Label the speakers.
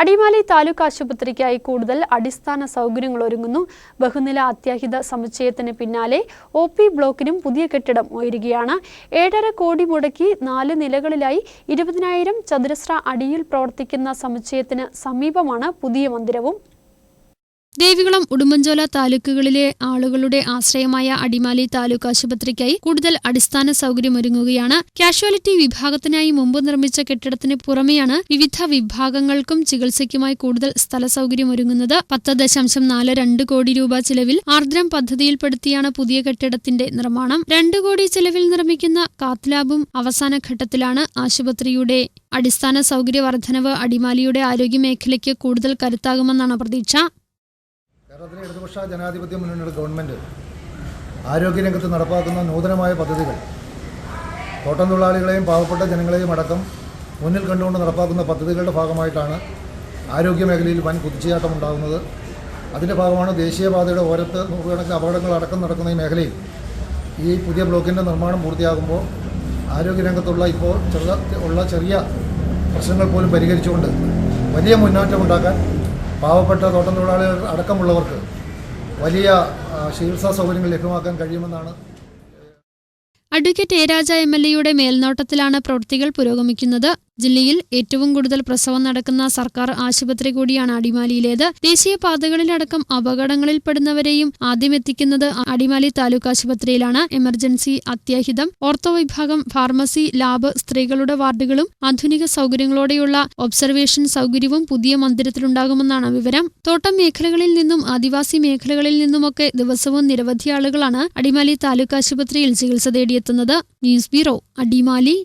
Speaker 1: അടിമാലി താലൂക്ക് ആശുപത്രിക്കായി കൂടുതൽ അടിസ്ഥാന സൗകര്യങ്ങൾ ഒരുങ്ങുന്നു. ബഹുനില അത്യാഹിത സമുച്ചയത്തിന് പിന്നാലെ ഒ പി ബ്ലോക്കിനും പുതിയ കെട്ടിടം ഉയരുകയാണ് ഏഴര കോടി മുടക്കി നാല് നിലകളിലായി ഇരുപതിനായിരം ചതുരശ്ര അടിയിൽ പ്രവർത്തിക്കുന്ന സമുച്ചയത്തിന് സമീപമാണ് പുതിയ മന്ദിരവും
Speaker 2: ദേവികുളം ഉടുമ്പൻചോല താലൂക്കുകളിലെ ആളുകളുടെ ആശ്രയമായ അടിമാലി താലൂക്ക് ആശുപത്രിക്കായി കൂടുതൽ അടിസ്ഥാന സൗകര്യമൊരുങ്ങുകയാണ് കാഷ്വാലിറ്റി വിഭാഗത്തിനായി മുമ്പ് നിർമ്മിച്ച കെട്ടിടത്തിന് പുറമെയാണ് വിവിധ വിഭാഗങ്ങൾക്കും ചികിത്സയ്ക്കുമായി കൂടുതൽ സ്ഥല സൗകര്യമൊരുങ്ങുന്നത് പത്ത് ദശാംശം നാല് രണ്ട് കോടി രൂപ ചിലവിൽ ആർദ്രം പദ്ധതിയിൽപ്പെടുത്തിയാണ് പുതിയ കെട്ടിടത്തിന്റെ നിർമ്മാണം. രണ്ട് കോടി ചിലവിൽ നിർമ്മിക്കുന്ന കാത്ലാബും അവസാന ഘട്ടത്തിലാണ് ആശുപത്രിയുടെ അടിസ്ഥാന സൗകര്യ വർധനവ് അടിമാലിയുടെ ആരോഗ്യമേഖലയ്ക്ക് കൂടുതൽ കരുത്താകുമെന്നാണ് പ്രതീക്ഷ.
Speaker 3: കേരളത്തിലെ ഇടതുപക്ഷ ജനാധിപത്യ മുന്നണിയുടെ ഗവൺമെന്റ് ആരോഗ്യരംഗത്ത് നടപ്പാക്കുന്ന നൂതനമായ പദ്ധതികൾ. തോട്ടം തൊഴിലാളികളെയും പാവപ്പെട്ട ജനങ്ങളെയും അടക്കം മുന്നിൽ കണ്ടുകൊണ്ട് നടപ്പാക്കുന്ന പദ്ധതികളുടെ ഭാഗമായിട്ടാണ് ആരോഗ്യ മേഖലയിൽ വൻ കുതിച്ചുചാട്ടം ഉണ്ടാകുന്നത്. അതിന്റെ ഭാഗമാണ് ദേശീയപാതയുടെ ഓരത്ത് നൂറുകണക്കിന് അപകടങ്ങൾ അടക്കം നടക്കുന്ന ഈ മേഖലയിൽ ഈ പുതിയ ബ്ലോക്കിന്റെ നിർമ്മാണം പൂർത്തിയാകുമ്പോൾ ആരോഗ്യരംഗത്തുള്ള ഇപ്പോൾ ചെറുത ഉള്ള ചെറിയ പ്രശ്നങ്ങൾ പോലും പരിഹരിച്ചുകൊണ്ട് വലിയ മുന്നേറ്റമുണ്ടാക്കാൻ പാവപ്പെട്ട തോട്ടം തൊഴിലാളികൾ അടക്കമുള്ളവർക്ക് വലിയ ചികിത്സാ സൗകര്യങ്ങൾ ലഭ്യമാക്കാൻ കഴിയുമെന്നാണ്.
Speaker 2: Advocate A Raja M L എയുടെ മേൽനോട്ടത്തിലാണ് പ്രവൃത്തികൾ പുരോഗമിക്കുന്നത്. ജില്ലയിൽ ഏറ്റവും കൂടുതൽ പ്രസവം നടക്കുന്ന സർക്കാർ ആശുപത്രി കൂടിയാണ് അടിമാലിയിലേത്. ദേശീയ ദേശീയപാതകളിലടക്കം അപകടങ്ങളിൽപ്പെടുന്നവരെയും ആദ്യം എത്തിക്കുന്നത് അടിമാലി താലൂക്ക് ആശുപത്രിയിലാണ്. എമർജൻസി അത്യാഹിതം. ഓർത്തോ വിഭാഗം ഫാർമസി ലാബ് സ്ത്രീകളുടെ വാർഡുകളും ആധുനിക സൗകര്യങ്ങളോടെയുള്ള ഒബ്സർവേഷൻ സൗകര്യവും പുതിയ മന്ദിരത്തിലുണ്ടാകുമെന്നാണ് വിവരം. തോട്ടം മേഖലകളിൽ നിന്നും ആദിവാസി മേഖലകളിൽ നിന്നുമൊക്കെ ദിവസവും നിരവധി ആളുകളാണ് അടിമാലി താലൂക്ക് ആശുപത്രിയിൽ ചികിത്സ തേടിയെത്തുന്നത്. News bureau Adimali.